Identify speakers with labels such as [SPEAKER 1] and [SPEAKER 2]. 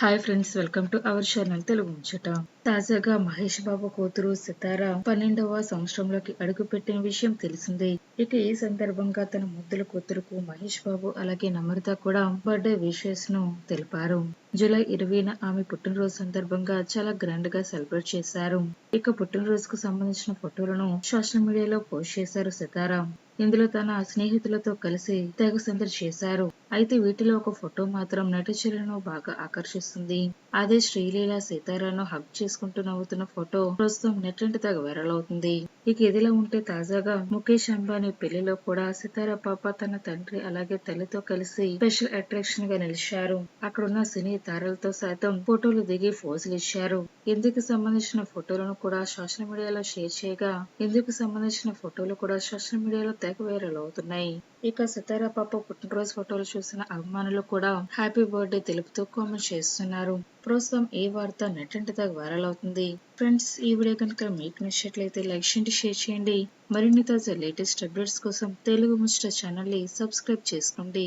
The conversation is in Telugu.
[SPEAKER 1] Hi friends welcome to our channel Telugu ముచ్చట తాజాగా మహేష్ బాబు కూతురు సితార పన్నెండవ సంవత్సరంలోకి అడుగుపెట్టిన విషయం తెలిసిందే. ఇక ఈ సందర్భంగా తన ముద్దుల కూతురుకు మహేష్ బాబు అలాగే నమ్రత కూడా బర్త్డే విషెస్ను తెలిపారు. జూలై ఇరవైన ఆమె పుట్టినరోజు సందర్భంగా చాలా గ్రాండ్గా సెలబ్రేట్ చేశారు. ఇక పుట్టినరోజుకు సంబంధించిన ఫోటోలను సోషల్ మీడియాలో పోస్ట్ చేశారు సితారా. ఇందులో తన స్నేహితులతో కలిసి తెగ సందడి చేశారు. అయితే వీటిలో ఒక ఫోటో మాత్రం నటిచులను బాగా ఆకర్షిస్తుంది. అదే శ్రీలీల సీతారాను హగ్ చేసుకుంటూ నవ్వుతున్న ఫోటో ప్రస్తుతం నెట్లంటి తెగ వైరల్ అవుతుంది. ఇక ఇదిలా ఉంటే తాజాగా ముఖేష్ అంబానీ పెళ్ళిలో కూడా సితారా పాప తన తండ్రి అలాగే తల్లితో కలిసి స్పెషల్ అట్రాక్షన్గా నిలిచారు. అక్కడున్న సినీ తారలతో సైతం ఫోటోలు దిగి ఫోజులు ఇచ్చారు. ఇందుకు సంబంధించిన ఫోటోలను కూడా సోషల్ మీడియాలో షేర్ చేయగా ఇందుకు సంబంధించిన ఫోటోలు కూడా సోషల్ మీడియాలో తెగ వైరల్ అవుతున్నాయి. ఇక సితారా పాప పుట్టినరోజు ఫోటోలు చూసిన అభిమానులు కూడా హ్యాపీ బర్త్డే తెలుపుతూ కామెంట్ చేస్తున్నారు. ప్రస్తుతం ఈ వార్త నెట్టంటి దాకా వైరల్ అవుతుంది. ఫ్రెండ్స్ ఈ వీడియో కనుక మీకు నచ్చినట్లయితే లైక్ చేయండి షేర్ చేయండి. మరిన్ని తాజా లేటెస్ట్ అప్డేట్స్ కోసం తెలుగు ముచ్చట ఛానల్ని సబ్స్క్రైబ్ చేసుకోండి.